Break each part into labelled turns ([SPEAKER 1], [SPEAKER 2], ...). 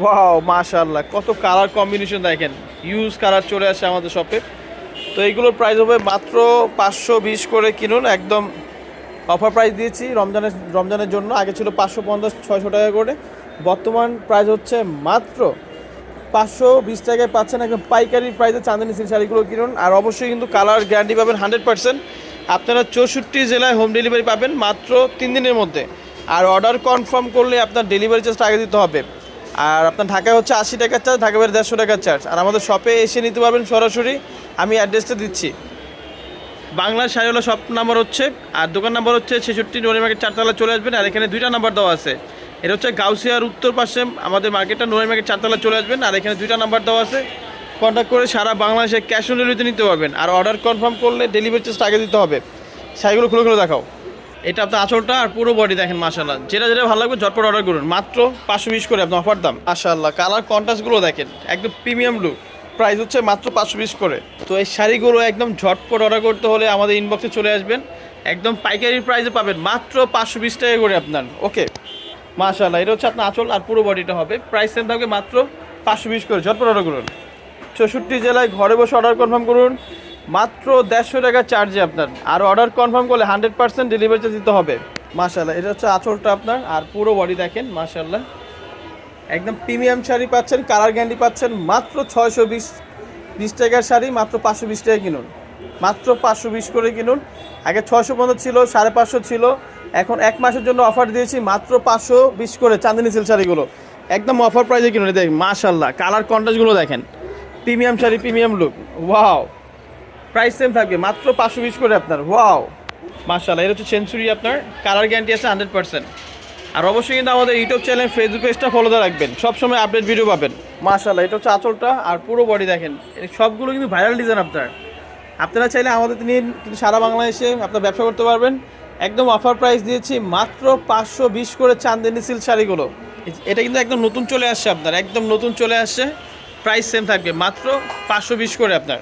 [SPEAKER 1] Wow মাশাআল্লাহ, কত colour combination দেখেন। ইউজ কালার চলে আসে আমাদের শপে তো এইগুলোর প্রাইস হবে মাত্র পাঁচশো বিশ করে কিনুন, একদম অফার প্রাইস দিয়েছি রমজানের রমজানের জন্য। আগে ছিল পাঁচশো পঞ্চাশ, ছয়শো টাকা করে। বর্তমান প্রাইস হচ্ছে মাত্র পাঁচশো বিশ টাকায় পাচ্ছেন একদম পাইকারি প্রাইসে চাঁদনি সিল্ক শাড়িগুলো কিনুন। আর অবশ্যই কিন্তু কালার গ্যারান্টি পাবেন হান্ড্রেড পার্সেন্ট। আপনারা চৌষট্টি জেলায় হোম ডেলিভারি পাবেন মাত্র তিন দিনের মধ্যে। আর অর্ডার কনফার্ম করলে আপনার ডেলিভারি চার্জটা আগে দিতে হবে। আর আপনার ঢাকায় হচ্ছে আশি টাকার চার্জ ঢাকা বাইরে দেড়শো টাকার চার্জ আর আমাদের শপে এসে নিতে পারবেন সরাসরি, আমি অ্যাড্রেসটা দিচ্ছি। বাংলার শাড়িওয়ালা শপ নাম্বার হচ্ছে, আর দোকান নাম্বার হচ্ছে ছেষট্টি নোয়ারি মার্কেট চারতলা চলে আসবেন, আর এখানে দুইটা নাম্বার দেওয়া আছে। এটা হচ্ছে গাউসিয়ার উত্তর পাশে, আমাদের মার্কেটটা নোয়ারি মার্কেট চারতলা চলে আসবেন, আর এখানে দুইটা নাম্বার দেওয়া আছে। কন্ট্যাক্ট করে সারা বাংলাদেশে ক্যাশ অন ডেলিভারিতে নিতে পারবেন। আর অর্ডার কনফার্ম করলে ডেলিভারি চার্জটা আগে দিতে হবে। শাড়িগুলো খুলে খুলে দেখাও। এটা আপনার আঁচলটা আর পুরো বডি দেখেন মাশাল্লাহ যেটা যেটা ভালো লাগবে, ঝটপট অর্ডার করুন। মাত্র পাঁচশো বিশ করে আপনার অফার দাম। মাশাল্লাহ কালার কন্ট্রাস্টগুলো দেখেন, একদম প্রিমিয়াম লুক প্রাইস হচ্ছে মাত্র পাঁচশো বিশ করে। তো এই শাড়িগুলো একদম ঝটপট অর্ডার করতে হলে আমাদের ইনবক্সে চলে আসবেন। একদম পাইকারি প্রাইসে পাবেন, মাত্র পাঁচশো বিশ টাকা করে আপনার। ওকে? মাশাল্লাহ এটা হচ্ছে আপনার আঁচল আর পুরো বডিটা হবে। প্রাইস সেম থাকবে মাত্র পাঁচশো বিশ করে। ঝটপট অর্ডার করুন। চৌষট্টি জেলায় ঘরে বসে অর্ডার কনফার্ম করুন। মাত্র দেড়শো টাকা চার্জে আপনার। আর অর্ডার কনফার্ম করলে হান্ড্রেড পার্সেন্ট ডেলিভারি চার্জ দিতে হবে। মাশাল্লাহ এটা হচ্ছে আঁচলটা আপনার। আর পুরো বডি দেখেন মাশাল্লাহ একদম প্রিমিয়াম শাড়ি পাচ্ছেন কালার গ্যান্ডি পাচ্ছেন, মাত্র ছয়শো বিশ বিশ টাকার শাড়ি, মাত্র পাঁচশো বিশ টাকা কিনুন। মাত্র পাঁচশো বিশ করে কিনুন। আগে ছয়শো পনেরো ছিল, সাড়ে পাঁচশো ছিল। এখন এক মাসের জন্য অফার দিয়েছি, মাত্র পাঁচশো বিশ করে চাঁদিনী সিল শাড়িগুলো। একদম অফার প্রাইসে কিনুন দেখেন মাশাল্লাহ কালার কন্ট্রাস্টগুলো দেখেন। Premium sari premium look wow price same থাকবে, মাত্র পাঁচশো বিশ করে আপনার ওয়াও মাশাল্লাহ এটা হচ্ছে সেঞ্চুরি আপনার কালার গ্যারান্টি আছে হান্ড্রেড পার্সেন্ট আর অবশ্যই কিন্তু আমাদের ইউটিউব চ্যানেল ফেসবুক পেজটা ফলোতে রাখবেন, সবসময় আপডেট ভিডিও পাবেন। মাশাল্লাহ এটা হচ্ছে আঁচলটা, আর পুরো বডি দেখেন সবগুলো কিন্তু ভাইরাল ডিজাইন আপনার। আপনারা চাইলে আমাদের নিয়ে কিন্তু সারা বাংলাদেশে আপনার ব্যবসা করতে পারবেন। একদম অফার প্রাইস দিয়েছি, মাত্র পাঁচশো বিশ করে চান্দিনী সিল্ক শাড়িগুলো। এটা কিন্তু একদম নতুন চলে আসছে আপনার, একদম নতুন চলে আসছে। প্রাইস সেম থাকবে, মাত্র পাঁচশো বিশ করে আপনার।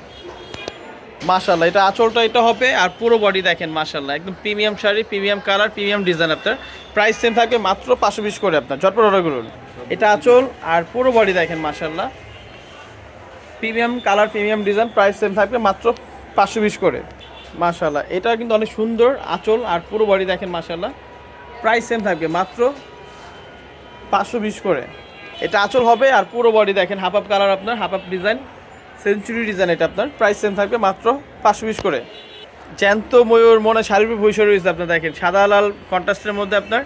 [SPEAKER 1] মাশাল্লাহ এটা আঁচলটা এটা হবে আর পুরো বডি দেখেন মাশাল্লাহ একদম premium sari premium colour premium design আপনার। প্রাইস সেম থাকবে মাত্র পাঁচশো বিশ করে আপনার, ঝটপট অর্ডার করুন। এটা আঁচল আর পুরো বডি দেখেন মাশাল্লাহ premium colour premium design price same থাকবে মাত্র পাঁচশো বিশ করে। মাশাল্লাহ এটা কিন্তু অনেক সুন্দর আঁচল আর পুরো বডি দেখেন মাশাল্লাহ প্রাইস সেম থাকবে মাত্র পাঁচশো বিশ করে। এটা আঁচল হবে আর পুরো বডি দেখেন হাফ আপ কালার আপনার half up design century design এটা আপনার। প্রাইস সেম থাকবে মাত্র পাঁচশো বিশ করে। জ্যান্ত ময়ূর মনে শাড়ির বৈশাখ রয়েছে আপনার দেখেন। সাদা লাল কন্ট্রাস্টের মধ্যে আপনার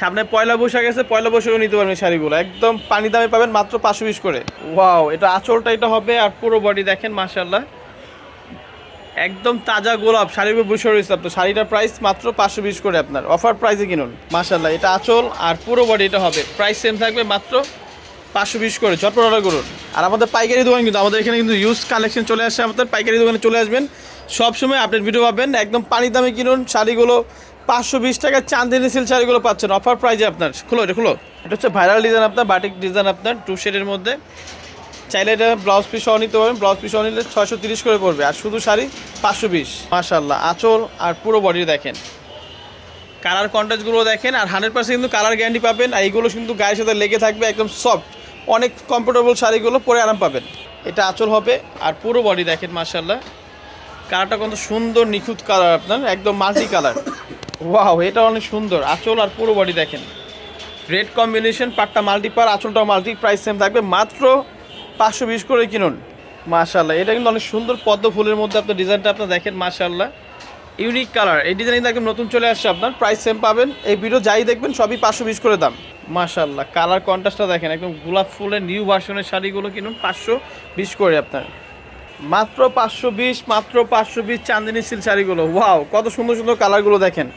[SPEAKER 1] সামনে পয়লা বৈশাখ আছে, পয়লা বৈশাখও নিতে পারবেন শাড়িগুলো। একদম পানি দামে পাবেন মাত্র পাঁচশো বিশ করে। ওয়াও এটা আঁচলটা এটা হবে আর পুরো বডি দেখেন মাশাল্লাহ একদম তাজা গোলাপ শাড়ির বসে রয়েছে আপনার। শাড়িটার প্রাইস মাত্র পাঁচশো বিশ করে আপনার। অফার প্রাইসে কিনুন। মাশাল্লাহ এটা আঁচল আর পুরো বডি এটা হবে। প্রাইস সেম থাকবে মাত্র পাঁচশো বিশ করে, ঝটপট অর্ডার করুন। আর আমাদের পাইকারি দোকান কিন্তু, আমাদের এখানে কিন্তু ইউজ কালেকশন চলে আসছে আমাদের পাইকারি দোকানে চলে আসবেন। সবসময় আপডেট ভিডিও পাবেন, একদম পানি দামে কিনুন শাড়িগুলো, পাঁচশো বিশ টাকার চান্দিনী সিল শাড়িগুলো পাচ্ছেন অফার প্রাইজে আপনার। খুলো এটা খুলো। এটা হচ্ছে ভাইরাল ডিজাইন আপনার বাটিক ডিজাইন আপনার টু শেডের মধ্যে। চাইলে এটা ব্লাউজ পিস সহ নিতে পারবেন ব্লাউজ পিস সহ নিলে ছয়শো তিরিশ করে পড়বে, আর শুধু শাড়ি পাঁচশো বিশ। মাশাল্লাহ আঁচল আর পুরো বডি দেখেন। কালার কন্ট্রাস্টগুলো দেখেন, আর হান্ড্রেড পার্সেন্ট কিন্তু কালার গ্যারান্টি পাবেন, আর এইগুলো কিন্তু গায়ের সাথে লেগে থাকবে, একদম সফট অনেক কমফোর্টেবল শাড়িগুলো পরে আরাম পাবেন। এটা আঁচল হবে, আর পুরো বডি দেখেন মার্শাল্লাহ কালারটা কত সুন্দর, নিখুঁত কালার আপনার, একদম মাল্টি কালার ওয়াও এটা অনেক সুন্দর, আঁচল আর পুরো বডি দেখেন। রেড কম্বিনেশন পাটটা মাল্টি পার, আঁচলটাও মাল্টি প্রাইস সেম থাকবে, মাত্র পাঁচশো বিশ করে কিনুন। মাশাল্লাহ এটা কিন্তু অনেক সুন্দর পদ্ম ফুলের মধ্যে আপনার ডিজাইনটা আপনার দেখেন মাশাল্লাহ ইউনিক কালার। এই ডিজাইন একদম নতুন চলে আসছে আপনার। প্রাইস সেম পাবেন। এই ভিডিও যাই দেখবেন, সবই পাঁচশো বিশ করে দাম। মাশাল্লাহ কালার কন্ট্রাস্টটা দেখেন। একদম গোলাপ ফুলের নিউ ভার্সনের শাড়িগুলো কিনুন পাঁচশো বিশ করে আপনার। মাত্র পাঁচশো বিশ মাত্র পাঁচশো বিশ চান্দিনী সিল শাড়িগুলো। ওয়াও কত সুন্দর সুন্দর কালারগুলো দেখেন।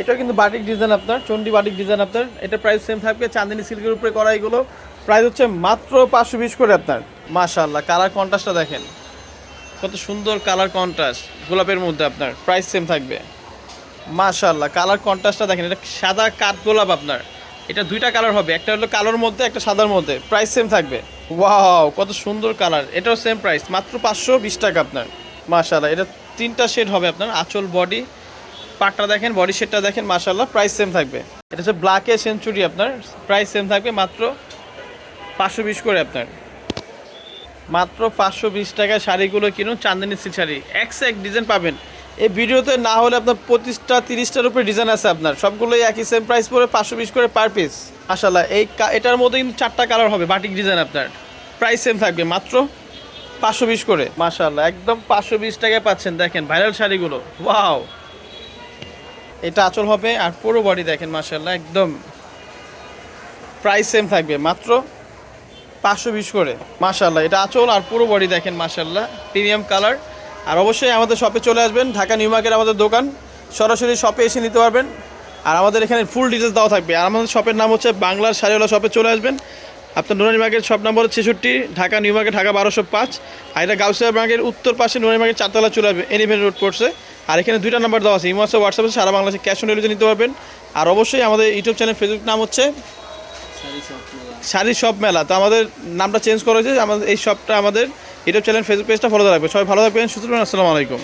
[SPEAKER 1] এটা কিন্তু বাটিক ডিজাইন আপনার চন্ডি বাটিক ডিজাইন আপনার। এটা প্রাইস সেম থাকবে চান্দিনী সিল্কের উপরে করা এগুলো প্রাইস হচ্ছে মাত্র পাঁচশো বিশ করে আপনার। মাশাল্লাহ কালার কন্ট্রাস্টটা দেখেন। কত সুন্দর কালার কন্ট্রাস্ট গোলাপের মধ্যে আপনার। প্রাইস সেম থাকবে। মাশাল্লাহ কালার কন্ট্রাস্টটা দেখেন, এটা সাদা কাঠ গোলাপ আপনার। এটা দুইটা কালার হবে, একটা হলো কালোর মধ্যে, একটা সাদার মধ্যে। প্রাইস সেম থাকবে। ওয়াও কত সুন্দর কালার এটাও সেম প্রাইস মাত্র পাঁচশো বিশ টাকা আপনার। মাশাল্লাহ এটা তিনটা শেড হবে আপনার, আঁচল বডি পাটটা দেখেন বডি শেডটা দেখেন মাশাল্লাহ প্রাইস সেম থাকবে। এটা হচ্ছে ব্ল্যাকে সেঞ্চুরি আপনার প্রাইস সেম থাকবে মাত্র পাঁচশো বিশ করে আপনার। মাত্র পাঁচশো বিশ টাকায় শাড়িগুলো কিনুন চান্দিনী সিল্ক শাড়ি। এক্স এক ডিজাইন পাবেন। এই ভিডিওতে না হলে আপনার পঁচিশটা, তিরিশটার উপরে ডিজাইন আছে আপনার। সবগুলোই একই সেম প্রাইস পড়ে পাঁচশো বিশ করে পার পিস মাসাল্লাহ এই এটার মধ্যে কিন্তু চারটা কালার হবে বাটিক ডিজাইন আপনার। প্রাইস সেম থাকবে, মাত্র পাঁচশো বিশ করে। মাসাল্লাহ একদম পাঁচশো বিশ টাকায় পাচ্ছেন। দেখেন ভাইরাল শাড়িগুলো। ওয়াও এটা আচল হবে আর পুরো বডি দেখেন মাসাল্লাহ একদম প্রাইস সেম থাকবে, মাত্র পাঁচশো বিশ করে মাশাল্লাহ এটা আচল আর পুরো বডি দেখেন মাশাল্লাহ প্রিমিয়াম কালার। আর অবশ্যই আমাদের শপে চলে আসবেন, ঢাকা নিউ মার্কেট আমাদের দোকান। সরাসরি শপে এসে নিতে পারবেন। আর আমাদের এখানে ফুল ডিটেলস দেওয়া থাকবে। আর আমাদের শপের নাম হচ্ছে বাংলার শাড়িওয়ালা শপে চলে আসবেন। আপনার নুরানি মার্কেট শপ নম্বর ছেষট্টি, ঢাকা নিউ মার্কেট, ঢাকা বারোশো পাঁচ। আর এটা গাউসিয়া মার্কেট উত্তর পাশে নুরানি মার্কেট চারতলা চলে আসবে এলিভেন রোড পড়ছে আর এখানে দুইটা নাম্বার দেওয়া আছে, ইমো হোয়াটসঅ্যাপে সারা বাংলাদেশে ক্যাশ অন ডেলিভারি নিতে পারবেন। আর অবশ্যই আমাদের ইউটিউব চ্যানেল ফেসবুক নাম হচ্ছে শাড়ির শপ মেলা। তো আমাদের নামটা চেঞ্জ করা হয়েছে। আমাদের এই শপটা আমাদের ইউটিউব চ্যানেল ফেসবুক পেজটা ফলো রাখবে সবাই ভালো থাকবেন সুতরাং আসসালামু আলাইকুম।